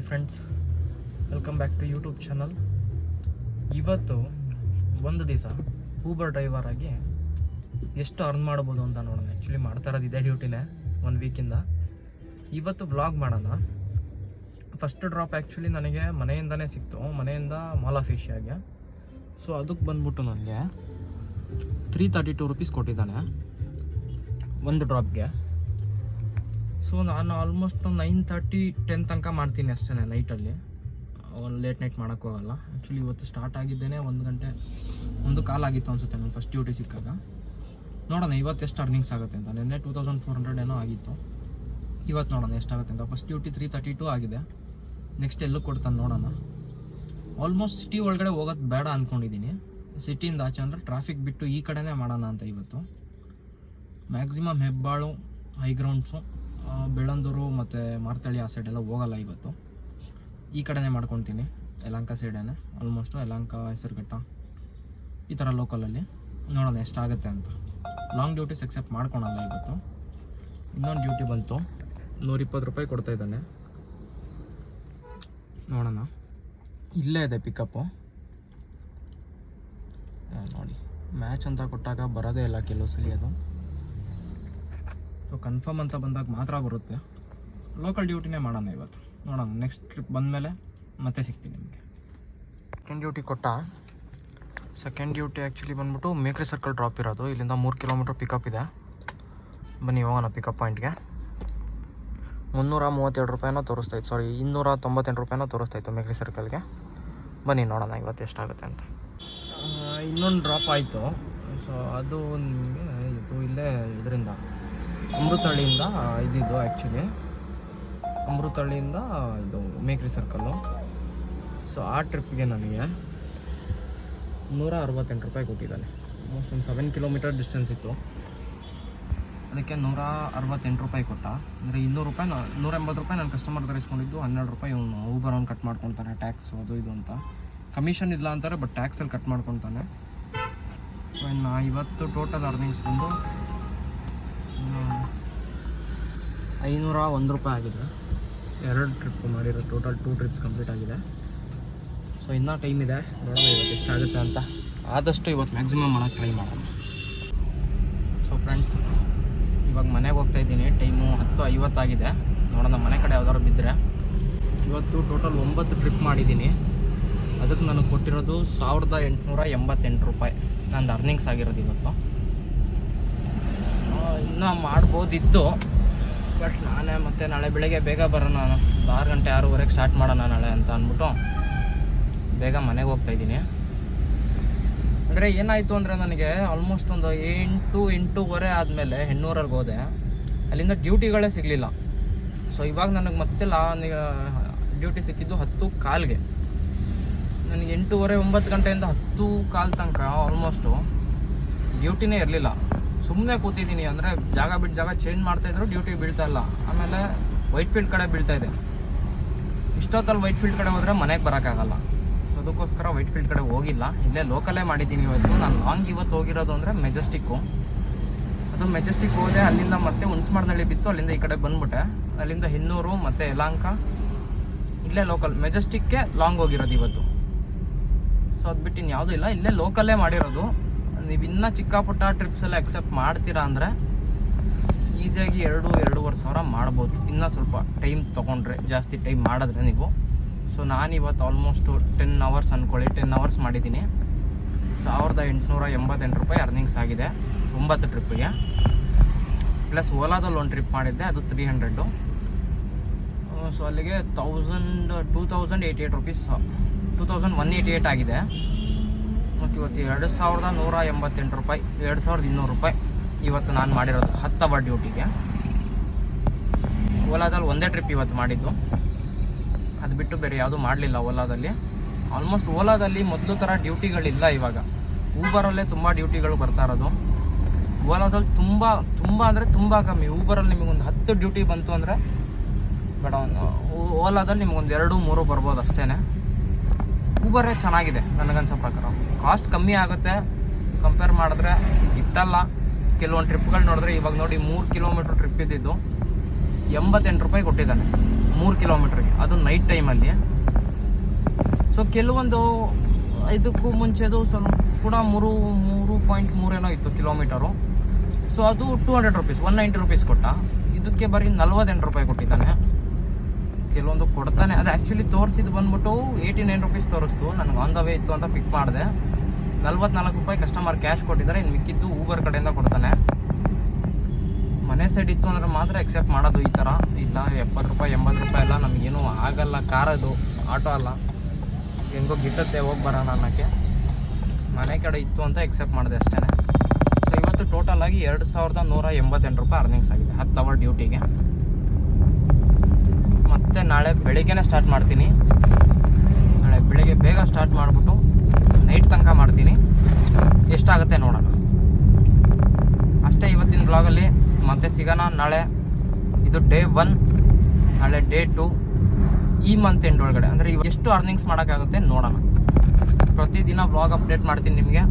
Hi friends welcome back to YouTube channel ಇವತ್ತು ಒಂದು ದಿವಸ ಊಬರ್ ಡ್ರೈವರ್ ಆಗಿ ಎಷ್ಟು ಅರ್ನ್ ಮಾಡ್ಬೋದು ಅಂತ ನೋಡೋಣ. ಆ್ಯಕ್ಚುಲಿ ಮಾಡ್ತಾ ಇರೋದು ಇದೇ ಡ್ಯೂಟಿನೇ ಒನ್ ವೀಕಿಂದ ಇವತ್ತು ವ್ಲಾಗ್ ಮಾಡೋಣ. ಫಸ್ಟ್ ಡ್ರಾಪ್ ಆ್ಯಕ್ಚುಲಿ ನನಗೆ ಮನೆಯಿಂದನೇ ಸಿಕ್ತು. ಮನೆಯಿಂದ ಮಾಲ್ ಆಫ್ ಏಷ್ಯಾಗೆ ಸೊ ಅದಕ್ಕೆ ಬಂದ್ಬಿಟ್ಟು ನನಗೆ ತ್ರೀ ತರ್ಟಿ ಟು ರುಪೀಸ್ ಕೊಟ್ಟಿದ್ದಾನೆ. ಒಂದು ಡ್ರಾಪ್ಗೆ ಸೊ ನಾನು ಆಲ್ಮೋಸ್ಟ್ ನೈನ್ ತರ್ಟಿ ಟೆನ್ ತನಕ ಮಾಡ್ತೀನಿ ಅಷ್ಟೇ ನೈಟಲ್ಲಿ ಲೇಟ್ ನೈಟ್ ಮಾಡೋಕ್ಕೋಗಲ್ಲ ಆ್ಯಕ್ಚುಲಿ ಇವತ್ತು ಸ್ಟಾರ್ಟ್ ಆಗಿದ್ದೇನೆ, ಒಂದು ಗಂಟೆ, ಒಂದು ಕಾಲ್ ಆಗಿತ್ತು ಅನಿಸುತ್ತೆ ನಾನು ಫಸ್ಟ್ ಡ್ಯೂಟಿ ಸಿಕ್ಕಾಗ. ನೋಡೋಣ, ಇವತ್ತು ಎಷ್ಟು ಅರ್ನಿಂಗ್ಸ್ ಆಗುತ್ತೆ ಅಂತ. ನಿನ್ನೆ ಟೂ ತೌಸಂಡ್ ಫೋರ್ ಹಂಡ್ರೆಡ್ ಏನೋ ಆಗಿತ್ತು. ಇವತ್ತು ನೋಡೋಣ ಎಷ್ಟಾಗುತ್ತೆ ಅಂತ. First duty three thirty two ಆಗಿದೆ. ನೆಕ್ಸ್ಟ್ ಎಲ್ಲೂ ಕೊಡ್ತಾನೆ ನೋಡೋಣ. ಆಲ್ಮೋಸ್ಟ್ ಸಿಟಿ ಒಳಗಡೆ ಹೋಗೋದು ಬೇಡ ಅಂದ್ಕೊಂಡಿದ್ದೀನಿ ಸಿಟಿಯಿಂದ ಆಚೆ ಅಂದರೆ ಟ್ರಾಫಿಕ್ ಬಿಟ್ಟು ಈ ಕಡೆನೇ ಮಾಡೋಣ ಅಂತ ಇವತ್ತು. ಮ್ಯಾಕ್ಸಿಮಮ್ ಹೆಬ್ಬಾಳು ಹೈಗ್ರೌಂಡ್ಸು ಬೆಳ್ಳಂದೂರು ಮತ್ತು ಮಾರ್ತಳ್ಳಿ ಆ ಸೈಡೆಲ್ಲ ಹೋಗಲ್ಲ ಇವತ್ತು. ಈ ಕಡೆನೇ ಮಾಡ್ಕೊತೀನಿ, ಯಲಹಂಕ ಸೈಡೇ ಆಲ್ಮೋಸ್ಟು ಯಲಂಕ ಹೆಸರುಘಟ್ಟ, ಈ ಥರ ಲೋಕಲಲ್ಲಿ ನೋಡೋಣ ಎಷ್ಟಾಗುತ್ತೆ ಅಂತ. ಲಾಂಗ್ ಡ್ಯೂಟೀಸ್ ಎಕ್ಸೆಪ್ಟ್ ಮಾಡ್ಕೊಳಲ್ಲ ಇವತ್ತು. ಇನ್ನೊಂದು ಡ್ಯೂಟಿ ಬಂತು, ನೂರಿಪ್ಪತ್ತು ರೂಪಾಯಿ ಕೊಡ್ತಾ ಇದ್ದಾನೆ. ನೋಡೋಣ. ಇಲ್ಲೇ ಇದೆ ಪಿಕಪ್ಪು ನೋಡಿ. ಮ್ಯಾಚ್ ಅಂತ ಕೊಟ್ಟಾಗ ಬರೋದೇ ಇಲ್ಲ ಕೆಲವು ಸಲ ಅದು. ಸೊ ಕನ್ಫರ್ಮ್ ಅಂತ ಬಂದಾಗ ಮಾತ್ರ ಬರುತ್ತೆ. ಲೋಕಲ್ ಡ್ಯೂಟಿನೇ ಮಾಡೋಣ ಇವತ್ತು. ನೋಡೋಣ ನೆಕ್ಸ್ಟ್ ಟ್ರಿಪ್ ಬಂದಮೇಲೆ ಮತ್ತೆ ಸಿಗ್ತೀನಿ ನಿಮಗೆ. ಸೆಕೆಂಡ್ ಡ್ಯೂಟಿ ಕೊಟ್ಟ? ಸೆಕೆಂಡ್ ಡ್ಯೂಟಿ ಆ್ಯಕ್ಚುಲಿ ಬಂದ್ಬಿಟ್ಟು ಮೇಕ್ರಿ ಸರ್ಕಲ್ ಡ್ರಾಪ್ ಇರೋದು. ಇಲ್ಲಿಂದ ಮೂರು ಕಿಲೋಮೀಟ್ರ್ ಪಿಕಪ್ ಇದೆ. ಬನ್ನಿ ಹೋಗೋಣ ಪಿಕಪ್ ಪಾಯಿಂಟ್ಗೆ ಮುನ್ನೂರ ಮೂವತ್ತೆರಡು ರೂಪಾಯಿನೋ ತೋರಿಸ್ತಾಯಿತ್ತು ಸಾರಿ ಇನ್ನೂರ ತೊಂಬತ್ತೆಂಟು ರೂಪಾಯಿನೋ ತೋರಿಸ್ತಾಯಿತ್ತು ಮೇಕ್ರಿ ಸರ್ಕಲ್ಗೆ ಬನ್ನಿ ನೋಡೋಣ ಇವತ್ತು ಎಷ್ಟಾಗುತ್ತೆ ಅಂತ. ಇನ್ನೊಂದು ಡ್ರಾಪ್ ಆಯಿತು. ಸೊ ಅದು ನಿಮಗೆ ಇದು ಇಲ್ಲೇ ಇದರಿಂದ. ಅಮೃತಹಳ್ಳಿಯಿಂದ ಇದ್ದಿದ್ದು ಆ್ಯಕ್ಚುಲಿ ಅಮೃತಹಳ್ಳಿಯಿಂದ ಇದು ಮೇಕ್ರಿ ಸರ್ಕಲ್ಲು ಸೊ ಆ ಟ್ರಿಪ್ಗೆ ನನಗೆ ನೂರ ಅರವತ್ತೆಂಟು ರೂಪಾಯಿ ಕೊಟ್ಟಿದ್ದಾನೆ. ಆಲ್ಮೋಸ್ಟ್ ಒಂದು ಸೆವೆನ್ ಕಿಲೋಮೀಟರ್ ಡಿಸ್ಟೆನ್ಸ್ ಇತ್ತು. ಅದಕ್ಕೆ ನೂರ ಅರವತ್ತೆಂಟು ರೂಪಾಯಿ ಕೊಟ್ಟ. ಅಂದರೆ ಇನ್ನೂರು ರೂಪಾಯಿ ನೂರ ಎಂಬತ್ತು ರೂಪಾಯಿ ನಾನು ಕಸ್ಟಮರ್ ತರಿಸ್ಕೊಂಡಿದ್ದು ಹನ್ನೆರಡು ರೂಪಾಯಿ ಇವನು ಊಬರ್ ಅವ್ನು ಕಟ್ ಮಾಡ್ಕೊತಾನೆ ಟ್ಯಾಕ್ಸು ಅದು ಇದು ಅಂತ. ಕಮಿಷನ್ ಇಲ್ಲ ಅಂತಾರೆ ಬಟ್ ಟ್ಯಾಕ್ಸಲ್ಲಿ ಕಟ್ ಮಾಡ್ಕೊತಾನೆ. ಸೊ ಇನ್ನು ಇವತ್ತು ಟೋಟಲ್ ಅರ್ನಿಂಗ್ಸ್ ಬಂದು ಐನೂರ ಒಂದು ರೂಪಾಯಿ ಆಗಿದೆ. ಎರಡು ಟ್ರಿಪ್ ಮಾಡಿರೋ ಟೋಟಲ್ ಟೂ ಟ್ರಿಪ್ಸ್ ಕಂಪ್ಲೀಟ್ ಆಗಿದೆ. ಸೊ ಇನ್ನೂ ಟೈಮ್ ಇದೆ. ನೋಡೋಣ ಇವತ್ತು ಎಷ್ಟಾಗುತ್ತೆ ಅಂತ. ಆದಷ್ಟು ಇವತ್ತು ಮ್ಯಾಕ್ಸಿಮಮ್ ಮಾಡೋಕ್ಕೆ ಟ್ರೈ ಮಾಡೋಣ. ಸೊ ಫ್ರೆಂಡ್ಸ್ ಇವಾಗ ಮನೆಗೆ ಹೋಗ್ತಾ ಇದ್ದೀನಿ. ಟೈಮು ಹತ್ತು ಐವತ್ತಾಗಿದೆ ನೋಡೋಣ ಮನೆ ಕಡೆ ಯಾವ್ದಾದ್ರು ಬಿದ್ದರೆ ಇವತ್ತು ಟೋಟಲ್ ಒಂಬತ್ತು ಟ್ರಿಪ್ ಮಾಡಿದ್ದೀನಿ. ಅದಕ್ಕೆ ನನಗೆ ಕೊಟ್ಟಿರೋದು ಸಾವಿರದ ಎಂಟುನೂರ ಎಂಬತ್ತೆಂಟು ರೂಪಾಯಿ. ನಂದು ಅರ್ನಿಂಗ್ಸ್ ಆಗಿರೋದು ಇವತ್ತು. ಇನ್ನೂ ಮಾಡ್ಬೋದಿತ್ತು. ಬಟ್ ನಾನೇ ಮತ್ತೆ ನಾಳೆ ಬೆಳಗ್ಗೆ ಬೇಗ ಬರೋಣ. ಆರು ಗಂಟೆ, ಆರೂವರೆಗೆ ಸ್ಟಾರ್ಟ್ ಮಾಡೋಣ ನಾಳೆ ಅಂತ ಅಂದ್ಬಿಟ್ಟು ಬೇಗ ಮನೆಗೆ ಹೋಗ್ತಾ ಇದ್ದೀನಿ. ಅಂದರೆ ಏನಾಯಿತು ಅಂದರೆ ನನಗೆ ಆಲ್ಮೋಸ್ಟ್ ಒಂದು ಎಂಟು, ಎಂಟೂವರೆ ಆದಮೇಲೆ ಹೆಣ್ಣೂರಲ್ಲಿ ಹೋದೆ. ಅಲ್ಲಿಂದ ಡ್ಯೂಟಿಗಳೇ ಸಿಗಲಿಲ್ಲ. ಸೊ ಇವಾಗ ನನಗೆ ಮತ್ತೆ ಲಾ ಡ್ಯೂಟಿ ಸಿಕ್ಕಿದ್ದು ಹತ್ತು ಕಾಲ್ಗೆ. ನನಗೆ ಎಂಟೂವರೆ, ಒಂಬತ್ತು ಗಂಟೆಯಿಂದ ಹತ್ತು ಕಾಲ್ ತನಕ ಆಲ್ಮೋಸ್ಟು ಡ್ಯೂಟಿನೇ ಇರಲಿಲ್ಲ. ಸುಮ್ಮನೆ ಕೂತಿದ್ದೀನಿ ಅಂದರೆ ಜಾಗ ಬಿಟ್ಟು ಜಾಗ ಚೇಂಜ್ ಮಾಡ್ತಾಯಿದ್ರು ಡ್ಯೂಟಿ ಬೀಳ್ತಾ ಇಲ್ಲ. ಆಮೇಲೆ ವೈಟ್ ಫೀಲ್ಡ್ ಕಡೆ ಬೀಳ್ತಾ ಇದೆ. ಇಷ್ಟೊತ್ತಲ್ಲಿ ವೈಟ್ ಫೀಲ್ಡ್ ಕಡೆ ಹೋದರೆ ಮನೆಗೆ ಬರೋಕ್ಕಾಗಲ್ಲ. ಸೊ ಅದಕ್ಕೋಸ್ಕರ ವೈಟ್ ಫೀಲ್ಡ್ ಕಡೆ ಹೋಗಿಲ್ಲ. ಇಲ್ಲೇ ಲೋಕಲೇ ಮಾಡಿದ್ದೀನಿ ಇವತ್ತು. ನಾನು ಲಾಂಗ್ ಇವತ್ತು ಹೋಗಿರೋದು ಅಂದರೆ ಮೆಜೆಸ್ಟಿಕ್ಕು ಅದು ಮೆಜೆಸ್ಟಿಕ್ ಹೋದೆ ಅಲ್ಲಿಂದ ಮತ್ತೆ ಹುಣಸ್ಮಾರ್ನಳ್ಳಿ ಬಿತ್ತು, ಅಲ್ಲಿಂದ ಈ ಕಡೆ ಬಂದ್ಬಿಟ್ಟೆ. ಅಲ್ಲಿಂದ ಹಿನ್ನೂರು ಮತ್ತು ಯಲಾಂಕ ಇಲ್ಲೇ ಲೋಕಲ್ ಮೆಜೆಸ್ಟಿಕ್ಕೇ ಲಾಂಗ್ ಹೋಗಿರೋದು ಇವತ್ತು. ಸೊ ಅದು ಬಿಟ್ಟು ಇನ್ಯಾವುದೂ ಇಲ್ಲ ಇಲ್ಲೇ ಲೋಕಲ್ಲೇ ಮಾಡಿರೋದು. ನೀವು ಇನ್ನೂ ಚಿಕ್ಕ ಪುಟ್ಟ ಟ್ರಿಪ್ಸ್ ಎಲ್ಲ ಎಕ್ಸೆಪ್ಟ್ ಮಾಡ್ತೀರಾ ಅಂದರೆ ಈಸಿಯಾಗಿ ಎರಡು, ಎರಡೂವರೆ ಸಾವಿರ ಮಾಡ್ಬೋದು. ಇನ್ನೂ ಸ್ವಲ್ಪ ಟೈಮ್ ತೊಗೊಂಡ್ರೆ, ಜಾಸ್ತಿ ಟೈಮ್ ಮಾಡಿದ್ರೆ ನೀವು. ಸೊ ನಾನಿವತ್ತು ಆಲ್ಮೋಸ್ಟು ಟೆನ್ ಅವರ್ಸ್ ಅಂದ್ಕೊಳ್ಳಿ ಟೆನ್ ಅವರ್ಸ್ ಮಾಡಿದ್ದೀನಿ. ಸಾವಿರದ ಎಂಟುನೂರ ಎಂಬತ್ತೆಂಟು ರೂಪಾಯಿ ಅರ್ನಿಂಗ್ಸ್ ಆಗಿದೆ. ಒಂಬತ್ತು ಟ್ರಿಪ್ಪಿಗೆ ಪ್ಲಸ್ ಓಲಾದಲ್ಲಿ ಒಂದು ಟ್ರಿಪ್ ಮಾಡಿದ್ದೆ. ಅದು ತ್ರೀ ಹಂಡ್ರೆಡ್ಡು ಸೊ ಅಲ್ಲಿಗೆ thousand two thousand eighty eight rupees two thousand one eighty eight ಆಗಿದೆ. ಮತ್ತು ಇವತ್ತು ಎರಡು ಸಾವಿರದ ನೂರ ಎಂಬತ್ತೆಂಟು ರೂಪಾಯಿ, ಎರಡು ಸಾವಿರದ ಇನ್ನೂರು ರೂಪಾಯಿ ಇವತ್ತು ನಾನು ಮಾಡಿರೋದು ಹತ್ತು ಅವರ್ ಡ್ಯೂಟಿಗೆ. ಓಲಾದಲ್ಲಿ ಒಂದೇ ಟ್ರಿಪ್ ಇವತ್ತು ಮಾಡಿದ್ದು. ಅದು ಬಿಟ್ಟು ಬೇರೆ ಯಾವುದೂ ಮಾಡಲಿಲ್ಲ ಓಲಾದಲ್ಲಿ. ಆಲ್ಮೋಸ್ಟ್ ಓಲಾದಲ್ಲಿ ಮೊದಲು ಥರ ಡ್ಯೂಟಿಗಳಿಲ್ಲ ಇವಾಗ. ಊಬರಲ್ಲೇ ತುಂಬ ಡ್ಯೂಟಿಗಳು ಬರ್ತಾ ಇರೋದು. ಓಲಾದಲ್ಲಿ ತುಂಬ ತುಂಬ ಅಂದರೆ ತುಂಬ ಕಮ್ಮಿ. ಊಬರಲ್ಲಿ ನಿಮಗೊಂದು ಹತ್ತು ಡ್ಯೂಟಿ ಬಂತು ಅಂದರೆ, ಬೇಡ, ಒಂದು ಓಲಾದಲ್ಲಿ ನಿಮಗೊಂದು ಎರಡು, ಮೂರು ಬರ್ಬೋದು ಅಷ್ಟೇ ಊಬರೇ ಚೆನ್ನಾಗಿದೆ ನನಗನ್ಸೋ ಪ್ರಕಾರ. ಕಾಸ್ಟ್ ಕಮ್ಮಿ ಆಗುತ್ತೆ. ಕಂಪೇರ್ ಮಾಡಿದ್ರೆ ಇಟ್ಟಲ್ಲ ಕೆಲವೊಂದು ಟ್ರಿಪ್ಗಳು ನೋಡಿದ್ರೆ ಇವಾಗ ನೋಡಿ ಮೂರು ಕಿಲೋಮೀಟ್ರ್ ಟ್ರಿಪ್ ಇದ್ದಿದ್ದು. ಎಂಬತ್ತೆಂಟು ರೂಪಾಯಿ ಕೊಟ್ಟಿದ್ದಾನೆ. ಮೂರು ಕಿಲೋಮೀಟ್ರಿಗೆ ಅದು ನೈಟ್ ಟೈಮಲ್ಲಿ ಸೊ ಕೆಲವೊಂದು ಇದಕ್ಕೂ ಮುಂಚೆದು ಸ್ವಲ್ಪ ಕೂಡ ಮೂರು ಮೂರು ಪಾಯಿಂಟ್ ಮೂರೇನೋ ಇತ್ತು ಕಿಲೋಮೀಟರು ಸೊ ಅದು two hundred rupees one ninety rupees ಕೊಟ್ಟ. ಇದಕ್ಕೆ ಬರೀ ನಲ್ವತ್ತೆಂಟು ರೂಪಾಯಿ ಕೊಟ್ಟಿದ್ದಾನೆ. ಕೆಲವೊಂದು ಕೊಡ್ತಾನೆ. ಅದು ಆ್ಯಕ್ಚುಲಿ ತೋರಿಸಿದ್ದು ಬಂದ್ಬಿಟ್ಟು ಏಯ್ಟಿ ನೈನ್ ರುಪೀಸ್ ತೋರಿಸ್ತು. ನನಗೆ ಆನ್ ದ ವೇ ಇತ್ತು ಅಂತ ಪಿಕ್ ಮಾಡಿದೆ. ನಲ್ವತ್ನಾಲ್ಕು ರೂಪಾಯಿ ಕಸ್ಟಮರ್ ಕ್ಯಾಶ್ ಕೊಟ್ಟಿದ್ದಾರೆ. ಇನ್ನು ಮಿಕ್ಕಿದ್ದು ಊಬರ್ ಕಡೆಯಿಂದ ಕೊಡ್ತಾನೆ. ಮನೆ ಸೈಡ್ ಇತ್ತು ಅಂದರೆ ಮಾತ್ರ ಎಕ್ಸೆಪ್ಟ್ ಮಾಡೋದು ಈ ಥರ ಇಲ್ಲ, ಎಪ್ಪತ್ತು ರೂಪಾಯಿ, ಎಂಬತ್ತು ರೂಪಾಯಿ ಎಲ್ಲ ನಮಗೇನು ಆಗಲ್ಲ. ಕಾರದು ಆಟೋ ಅಲ್ಲ. ಹೆಂಗೋ ಗಿಟ್ಟತ್ತೆ ಹೋಗಿ ಬರೋಣ ಅನ್ನೋಕ್ಕೆ. ಮನೆ ಕಡೆ ಇತ್ತು ಅಂತ ಎಕ್ಸೆಪ್ಟ್ ಮಾಡಿದೆ ಅಷ್ಟೇ ಸೊ ಇವತ್ತು ಟೋಟಲ್ ಆಗಿ ಎರಡು ಸಾವಿರದ ನೂರ ಎಂಬತ್ತೆಂಟು ರೂಪಾಯಿ ಅರ್ನಿಂಗ್ಸ್ ಆಗಿದೆ. ಹತ್ತು ಅವರ್ ಡ್ಯೂಟಿಗೆ ಮತ್ತೆ ನಾಳೆ ಬೆಳಿಗ್ಗೆನೇ ಸ್ಟಾರ್ಟ್ ಮಾಡ್ತೀನಿ. ನಾಳೆ ಬೆಳಿಗ್ಗೆ ಬೇಗ ಸ್ಟಾರ್ಟ್ ಮಾಡಿಬಿಟ್ಟು ನೈಟ್ ತನಕ ಮಾಡ್ತೀನಿ. ಎಷ್ಟಾಗುತ್ತೆ ನೋಡೋಣ. ಅಷ್ಟೇ ಇವತ್ತಿನ ಬ್ಲಾಗಲ್ಲಿ ಮತ್ತೆ ಸಿಗೋಣ ನಾಳೆ. ಇದು ಡೇ ಒನ್ ನಾಳೆ ಡೇ ಟು ಈ ಮಂತ್ ಎಂಡ್ ಒಳಗಡೆ. ಅಂದರೆ ಇವ ಎಷ್ಟು ಅರ್ನಿಂಗ್ಸ್ ಮಾಡೋಕ್ಕಾಗುತ್ತೆ ನೋಡೋಣ. ಪ್ರತಿದಿನ ಬ್ಲಾಗ್ ಅಪ್ಡೇಟ್ ಮಾಡ್ತೀನಿ ನಿಮಗೆ.